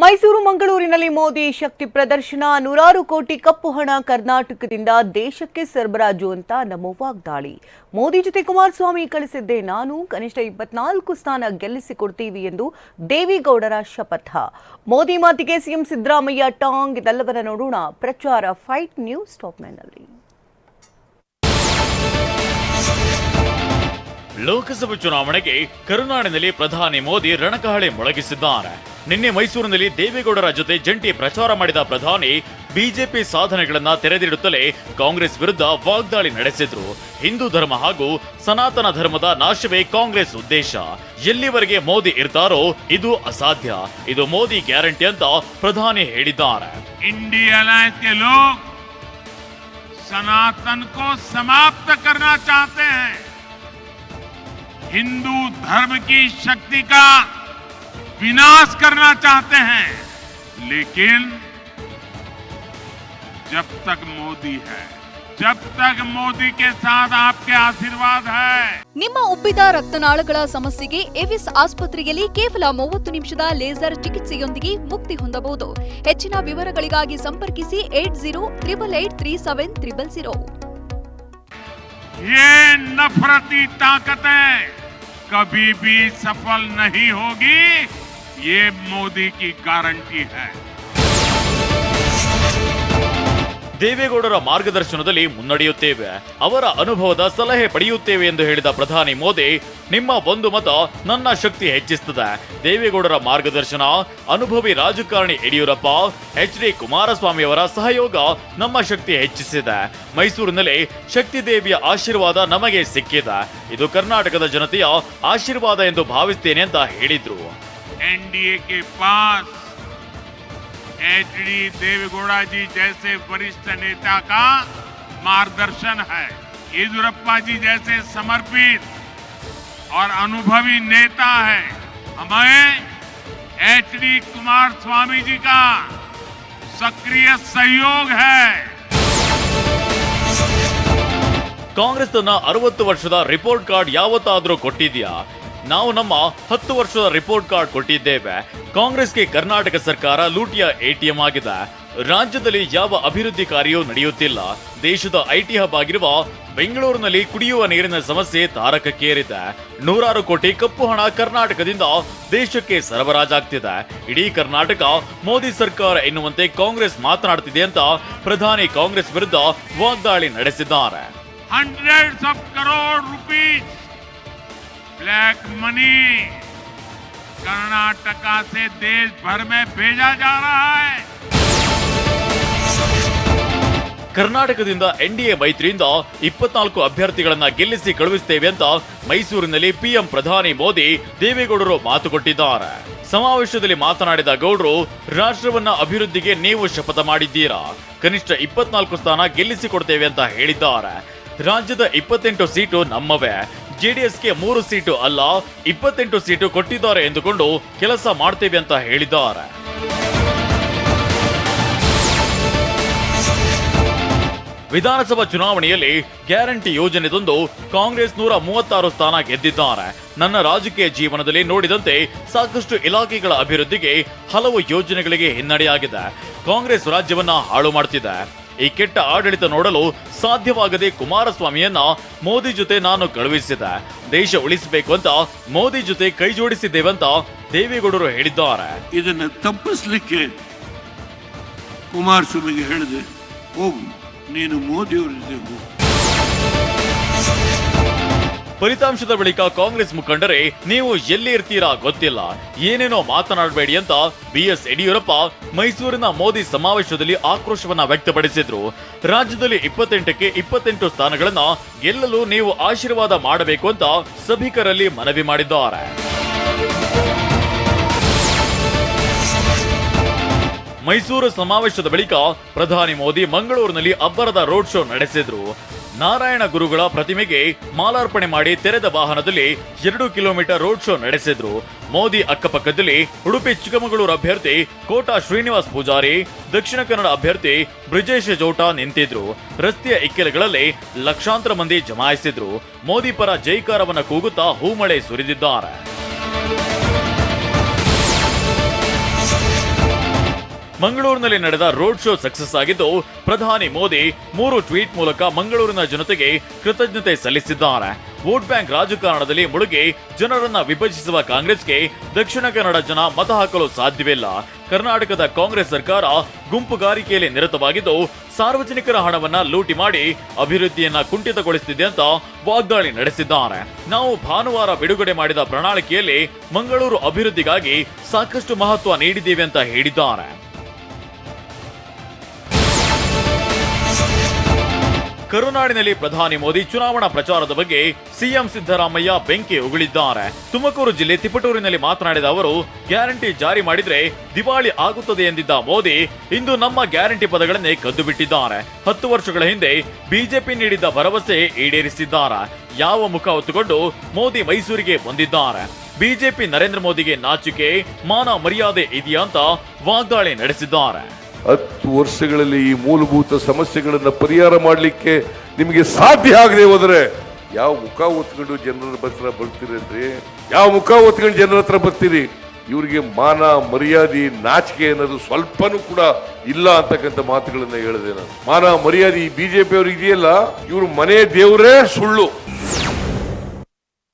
ಮೈಸೂರು, ಮಂಗಳೂರಿನಲ್ಲಿ ಮೋದಿ ಶಕ್ತಿ ಪ್ರದರ್ಶನ, ನೂರಾರು ಕೋಟಿ ಕಪ್ಪು ಹಣ ಕರ್ನಾಟಕದಿಂದ ದೇಶಕ್ಕೆ ಸರಬರಾಜು ಅಂತ ನಮ್ಮ ವಾಗ್ದಾಳಿ. ಮೋದಿ ಜೊತೆ ಕುಮಾರಸ್ವಾಮಿ ಕಳಿಸಿದ್ದೆ ನಾನು, ಕನಿಷ್ಠ ಇಪ್ಪತ್ನಾಲ್ಕು ಸ್ಥಾನ ಗೆಲ್ಲಿಸಿಕೊಡ್ತೀವಿ ಎಂದು ದೇವೇಗೌಡರ ಶಪಥ. ಮೋದಿ ಮಾತಿಗೆ ಸಿಎಂ ಸಿದ್ದರಾಮಯ್ಯ ಟಾಂಗ್, ಇದೆಲ್ಲವನ್ನ ನೋಡೋಣ. ಪ್ರಚಾರ ಫೈಟ್ ನ್ಯೂಸ್ ಟಾಪ್ನಲ್ಲಿ ಲೋಕಸಭಾ ಚುನಾವಣೆಗೆ ಕರುನಾಡಿನಲ್ಲಿ ಪ್ರಧಾನಿ ಮೋದಿ ರಣಕಹಳೆ ಮೊಳಗಿಸಿದ್ದಾರೆ. ನಿನ್ನೆ ಮೈಸೂರಿನಲ್ಲಿ ದೇವೇಗೌಡರ ಜೊತೆ ಜಂಟಿ ಪ್ರಚಾರ ಮಾಡಿದ ಪ್ರಧಾನಿ ಬಿಜೆಪಿ ಸಾಧನೆಗಳನ್ನ ತೆರೆದಿಡುತ್ತಲೇ ಕಾಂಗ್ರೆಸ್ ವಿರುದ್ಧ ವಾಗ್ದಾಳಿ ನಡೆಸಿದ್ರು ಹಿಂದೂ ಧರ್ಮ ಹಾಗೂ ಸನಾತನ ಧರ್ಮದ ನಾಶವೇ ಕಾಂಗ್ರೆಸ್ ಉದ್ದೇಶ ಎಲ್ಲಿವರೆಗೆ ಮೋದಿ ಇರ್ತಾರೋ ಇದು ಅಸಾಧ್ಯ ಇದು ಮೋದಿ ಗ್ಯಾರಂಟಿ ಅಂತ ಪ್ರಧಾನಿ ಹೇಳಿದ್ದಾರೆ इंडिया अलायंस के लोग सनातन को समाप्त करना चाहते हैं हिंदू धर्म की शक्ति का विनाश करना चाहते हैं लेकिन जब तक मोदी है जब तक मोदी के साथ आपके आशीर्वाद है ನಿಮ್ಮ ಉಬ್ಬಿದ ರಕ್ತನಾಳಗಳ ಸಮಸ್ಯೆಗೆ ಎವಿಸ್ ಆಸ್ಪತ್ರೆಯಲ್ಲಿ ಕೇವಲ ಮೂವತ್ತು ನಿಮಿಷದ ಲೇಸರ್ ಚಿಕಿತ್ಸೆಯೊಂದಿಗೆ ಮುಕ್ತಿ ಹೊಂದಬಹುದು ಹೆಚ್ಚಿನ ವಿವರಗಳಿಗಾಗಿ ಸಂಪರ್ಕಿಸಿ eight zero triple eight three seven triple zero ये नफरती ताकतें कभी भी सफल नहीं होगी ये मोदी की गारंटी है ದೇವೇಗೌಡರ ಮಾರ್ಗದರ್ಶನದಲ್ಲಿ ಮುನ್ನಡೆಯುತ್ತೇವೆ ಅವರ ಅನುಭವದ ಸಲಹೆ ಪಡೆಯುತ್ತೇವೆ ಎಂದು ಹೇಳಿದ ಪ್ರಧಾನಿ ಮೋದಿ ನಿಮ್ಮ ಒಂದು ಮತ ನನ್ನ ಶಕ್ತಿ ಹೆಚ್ಚಿಸುತ್ತದೆ ದೇವೇಗೌಡರ ಮಾರ್ಗದರ್ಶನ ಅನುಭವಿ ರಾಜಕಾರಣಿ ಯಡಿಯೂರಪ್ಪ ಎಚ್ ಡಿ ಕುಮಾರಸ್ವಾಮಿ ಅವರ ಸಹಯೋಗ ನಮ್ಮ ಶಕ್ತಿ ಹೆಚ್ಚಿಸಿದೆ ಮೈಸೂರಿನಲ್ಲಿ ಶಕ್ತಿ ದೇವಿಯ ಆಶೀರ್ವಾದ ನಮಗೆ ಸಿಕ್ಕಿದೆ ಇದು ಕರ್ನಾಟಕದ ಜನತೆಯ ಆಶೀರ್ವಾದ ಎಂದು ಭಾವಿಸ್ತೇನೆ ಅಂತ ಹೇಳಿದ್ರು एनडीए के पास एच डी देवेगौड़ा जी जैसे वरिष्ठ नेता का मार्गदर्शन है येदुरप्पा जी जैसे समर्पित और अनुभवी नेता है हमें H D Kumaraswamy ji का सक्रिय सहयोग है ಕಾಂಗ್ರೆಸ್ ತನ್ನ ಅರವತ್ತು ವರ್ಷದ ರಿಪೋರ್ಟ್ ಕಾರ್ಡ್ ಯಾವತ್ತಾದ್ರೂ ಕೊಟ್ಟಿದ್ಯಾ ನಾವು ನಮ್ಮ ಹತ್ತು ವರ್ಷದ ರಿಪೋರ್ಟ್ ಕಾರ್ಡ್ ಕೊಟ್ಟಿದ್ದೇವೆ. ಕಾಂಗ್ರೆಸ್ಗೆ ಕರ್ನಾಟಕ ಸರ್ಕಾರ ಲೂಟಿಯ ಎಟಿಎಂ ಆಗಿದೆ. ರಾಜ್ಯದಲ್ಲಿ ಯಾವ ಅಭಿವೃದ್ಧಿ ಕಾರ್ಯವೂ ನಡೆಯುತ್ತಿಲ್ಲ. ದೇಶದ ಐಟಿ ಹಬ್ ಆಗಿರುವ ಬೆಂಗಳೂರಿನಲ್ಲಿ ಕುಡಿಯುವ ನೀರಿನ ಸಮಸ್ಯೆ ತಾರಕಕ್ಕೇರಿದೆ. ನೂರಾರು ಕೋಟಿ ಕಪ್ಪು ಹಣ ಕರ್ನಾಟಕದಿಂದ ದೇಶಕ್ಕೆ ಸರಬರಾಜಾಗ್ತಿದೆ. ಇಡೀ ಕರ್ನಾಟಕ ಮೋದಿ ಸರ್ಕಾರ ಎನ್ನುವಂತೆ ಕಾಂಗ್ರೆಸ್ ಮಾತನಾಡುತ್ತಿದೆ ಅಂತ ಪ್ರಧಾನಿ ಕಾಂಗ್ರೆಸ್ ವಿರುದ್ಧ ವಾಗ್ದಾಳಿ ನಡೆಸಿದ್ದಾರೆ. ब्लैक मनी कर्नाटका से देश भर में भेजा जा रहा है ಕರ್ನಾಟಕದಿಂದ ಎನ್ಡಿಎ ಮೈತ್ರಿಯಿಂದ ಇಪ್ಪತ್ನಾಲ್ಕು ಅಭ್ಯರ್ಥಿಗಳನ್ನ ಗೆಲ್ಲಿಸಿ ಕಳುಹಿಸುತ್ತೇವೆ ಅಂತ ಮೈಸೂರಿನಲ್ಲಿ ಪಿಎಂ ಪ್ರಧಾನಿ ಮೋದಿ ದೇವೇಗೌಡರು ಮಾತು ಕೊಟ್ಟಿದ್ದಾರೆ ಸಮಾವೇಶದಲ್ಲಿ ಮಾತನಾಡಿದ ಗೌಡರು ರಾಷ್ಟ್ರವನ್ನ ಅಭಿವೃದ್ಧಿಗೆ ನೀವು ಶಪಥ ಮಾಡಿದ್ದೀರಾ ಕನಿಷ್ಠ ಇಪ್ಪತ್ನಾಲ್ಕು ಸ್ಥಾನ ಗೆಲ್ಲಿಸಿಕೊಡ್ತೇವೆ ಅಂತ ಹೇಳಿದ್ದಾರೆ ರಾಜ್ಯದ ಇಪ್ಪತ್ತೆಂಟು ಸೀಟು ನಮ್ಮವೇ ಜೆಡಿಎಸ್ಗೆ ಮೂರು ಸೀಟು ಅಲ್ಲ, ಇಪ್ಪತ್ತೆಂಟು ಸೀಟು ಕೊಟ್ಟಿದ್ದಾರೆ ಎಂದುಕೊಂಡು ಕೆಲಸ ಮಾಡ್ತೇವೆ ಅಂತ ಹೇಳಿದ್ದಾರೆ. ವಿಧಾನಸಭಾ ಚುನಾವಣೆಯಲ್ಲಿ ಗ್ಯಾರಂಟಿ ಯೋಜನೆದೊಂದು ಕಾಂಗ್ರೆಸ್ ನೂರ ಮೂವತ್ತಾರು ಸ್ಥಾನ ಗೆದ್ದಿದ್ದಾರೆ. ನನ್ನ ರಾಜಕೀಯ ಜೀವನದಲ್ಲಿ ನೋಡಿದಂತೆ ಸಾಕಷ್ಟು ಇಲಾಖೆಗಳ ಅಭಿವೃದ್ಧಿಗೆ ಹಲವು ಯೋಜನೆಗಳಿಗೆ ಹಿನ್ನಡೆಯಾಗಿದೆ. ಕಾಂಗ್ರೆಸ್ ರಾಜ್ಯವನ್ನ ಹಾಳು ಮಾಡ್ತಿದೆ. ಈ ಕೆಟ್ಟ ಆಡಳಿತ ನೋಡಲು ಸಾಧ್ಯವಾಗದೆ ಕುಮಾರಸ್ವಾಮಿಯನ್ನ ಮೋದಿ ಜೊತೆ ನಾನು ಕಳುಹಿಸಿದೆ. ದೇಶ ಉಳಿಸಬೇಕು ಅಂತ ಮೋದಿ ಜೊತೆ ಕೈ ಜೋಡಿಸಿದ್ದೇವಂತ ದೇವೇಗೌಡರು ಹೇಳಿದ್ದಾರೆ. ಇದನ್ನು ತಪ್ಪಿಸ್ಲಿಕ್ಕೆ ಕುಮಾರಸ್ವಾಮಿಗೆ ಹೇಳಿದೆ, ಹೋಗು, ನೀನು ಮೋದಿಯವರ ಜೊತೆ ಹೋಗು. ಫಲಿತಾಂಶದ ಬಳಿಕ ಕಾಂಗ್ರೆಸ್ ಮುಖಂಡರೇ, ನೀವು ಎಲ್ಲಿ ಇರ್ತೀರಾ ಗೊತ್ತಿಲ್ಲ. ಏನೇನೋ ಮಾತನಾಡಬೇಡಿ ಅಂತ ಬಿಎಸ್ ಯಡಿಯೂರಪ್ಪ ಮೈಸೂರಿನ ಮೋದಿ ಸಮಾವೇಶದಲ್ಲಿ ಆಕ್ರೋಶವನ್ನ ವ್ಯಕ್ತಪಡಿಸಿದ್ರು. ರಾಜ್ಯದಲ್ಲಿ ಇಪ್ಪತ್ತೆಂಟಕ್ಕೆ ಇಪ್ಪತ್ತೆಂಟು ಸ್ಥಾನಗಳನ್ನ ಗೆಲ್ಲಲು ನೀವು ಆಶೀರ್ವಾದ ಮಾಡಬೇಕು ಅಂತ ಸಭಿಕರಲ್ಲಿ ಮನವಿ ಮಾಡಿದ್ದಾರೆ. ಮೈಸೂರು ಸಮಾವೇಶದ ಬಳಿಕ ಪ್ರಧಾನಿ ಮೋದಿ ಮಂಗಳೂರಿನಲ್ಲಿ ಅಬ್ಬರದ ರೋಡ್ ಶೋ ನಡೆಸಿದ್ರು. ನಾರಾಯಣ ಗುರುಗಳ ಪ್ರತಿಮೆಗೆ ಮಾಲಾರ್ಪಣೆ ಮಾಡಿ ತೆರೆದ ವಾಹನದಲ್ಲಿ ಎರಡು ಕಿಲೋಮೀಟರ್ ರೋಡ್ ಶೋ ನಡೆಸಿದ್ರು. ಮೋದಿ ಅಕ್ಕಪಕ್ಕದಲ್ಲಿ ಉಡುಪಿ ಚಿಕ್ಕಮಗಳೂರು ಅಭ್ಯರ್ಥಿ ಕೋಟಾ ಶ್ರೀನಿವಾಸ್ ಪೂಜಾರಿ, ದಕ್ಷಿಣ ಕನ್ನಡ ಅಭ್ಯರ್ಥಿ ಬ್ರಿಜೇಶ್ ಜೋಟ ನಿಂತಿದ್ರು. ರಸ್ತೆಯ ಇಕ್ಕೆಲೆಗಳಲ್ಲಿ ಲಕ್ಷಾಂತರ ಮಂದಿ ಜಮಾಯಿಸಿದ್ರು. ಮೋದಿ ಪರ ಜೈಕಾರವನ್ನ ಕೂಗುತ್ತಾ ಹೂಮಳೆ ಸುರಿದಿದ್ದಾರೆ. ಮಂಗಳೂರಿನಲ್ಲಿ ನಡೆದ ರೋಡ್ ಶೋ ಸಕ್ಸಸ್ ಆಗಿದ್ದು, ಪ್ರಧಾನಿ ಮೋದಿ ಮೂರು ಟ್ವೀಟ್ ಮೂಲಕ ಮಂಗಳೂರಿನ ಜನತೆಗೆ ಕೃತಜ್ಞತೆ ಸಲ್ಲಿಸಿದ್ದಾರೆ. ವೋಟ್ ಬ್ಯಾಂಕ್ ರಾಜಕಾರಣದಲ್ಲಿ ಮುಳುಗಿ ಜನರನ್ನ ವಿಭಜಿಸುವ ಕಾಂಗ್ರೆಸ್ಗೆ ದಕ್ಷಿಣ ಕನ್ನಡ ಜನ ಮತ ಹಾಕಲು ಸಾಧ್ಯವಿಲ್ಲ. ಕರ್ನಾಟಕದ ಕಾಂಗ್ರೆಸ್ ಸರ್ಕಾರ ಗುಂಪುಗಾರಿಕೆಯಲ್ಲಿ ನಿರತವಾಗಿದ್ದು, ಸಾರ್ವಜನಿಕರ ಹಣವನ್ನ ಲೂಟಿ ಮಾಡಿ ಅಭಿವೃದ್ಧಿಯನ್ನ ಕುಂಠಿತಗೊಳಿಸುತ್ತಿದೆ ಅಂತ ವಾಗ್ದಾಳಿ ನಡೆಸಿದ್ದಾರೆ. ನಾವು ಭಾನುವಾರ ಬಿಡುಗಡೆ ಮಾಡಿದ ಪ್ರಣಾಳಿಕೆಯಲ್ಲಿ ಮಂಗಳೂರು ಅಭಿವೃದ್ಧಿಗಾಗಿ ಸಾಕಷ್ಟು ಮಹತ್ವ ನೀಡಿದ್ದೇವೆ ಅಂತ ಹೇಳಿದ್ದಾರೆ. ಕರುನಾಡಿನಲ್ಲಿ ಪ್ರಧಾನಿ ಮೋದಿ ಚುನಾವಣಾ ಪ್ರಚಾರದ ಬಗ್ಗೆ ಸಿಎಂ ಸಿದ್ದರಾಮಯ್ಯ ಬೆಂಕಿ ಉಗುಳಿದ್ದಾರೆ. ತುಮಕೂರು ಜಿಲ್ಲೆ ತಿಪಟೂರಿನಲ್ಲಿ ಮಾತನಾಡಿದ ಅವರು, ಗ್ಯಾರಂಟಿ ಜಾರಿ ಮಾಡಿದ್ರೆ ದಿವಾಳಿ ಆಗುತ್ತದೆ ಎಂದಿದ್ದ ಮೋದಿ ಇಂದು ನಮ್ಮ ಗ್ಯಾರಂಟಿ ಪದಗಳನ್ನೇ ಕದ್ದು ಬಿಟ್ಟಿದ್ದಾರೆ ಹತ್ತು ವರ್ಷಗಳ ಹಿಂದೆ ಬಿಜೆಪಿ ನೀಡಿದ್ದ ಭರವಸೆ ಈಡೇರಿಸಿದ್ದಾರೆ. ಯಾವ ಮುಖ ಹೊತ್ತುಕೊಂಡು ಮೋದಿ ಮೈಸೂರಿಗೆ ಬಂದಿದ್ದಾರೆ. ಬಿಜೆಪಿ ನರೇಂದ್ರ ಮೋದಿಗೆ ನಾಚಿಕೆ, ಮಾನ ಮರ್ಯಾದೆ ಇದೆಯಾ ಅಂತ ವಾಗ್ದಾಳಿ ನಡೆಸಿದ್ದಾರೆ. ಹತ್ತು ವರ್ಷಗಳಲ್ಲಿ ಈ ಮೂಲಭೂತ ಸಮಸ್ಯೆಗಳನ್ನು ಪರಿಹಾರ ಮಾಡಲಿಕ್ಕೆ ನಿಮಗೆ ಸಾಧ್ಯ ಆಗದೆ ಹೋದರೆ ಯಾವ ಮುಖ ಒತ್ಕೊಂಡು ಜನರ ಹತ್ರ ಬರ್ತೀರೇನ್ರಿ ಯಾವ ಮುಖ ಒತ್ಕೊಂಡು ಜನರ ಹತ್ರ ಬರ್ತೀರಿ? ಇವರಿಗೆ ಮಾನ, ಮರ್ಯಾದೆ, ನಾಚಿಕೆ ಅನ್ನೋದು ಸ್ವಲ್ಪನೂ ಕೂಡ ಇಲ್ಲ ಅಂತಕ್ಕಂಥ ಮಾತುಗಳನ್ನು ಹೇಳಿದೆ ನಾನು. ಮಾನ, ಮರ್ಯಾದೆ ಈ ಬಿಜೆಪಿ ಅವ್ರಿಗೆ ಇದೆಯಲ್ಲ, ಇವ್ರ ಮನೆ ದೇವರೇ ಸುಳ್ಳು.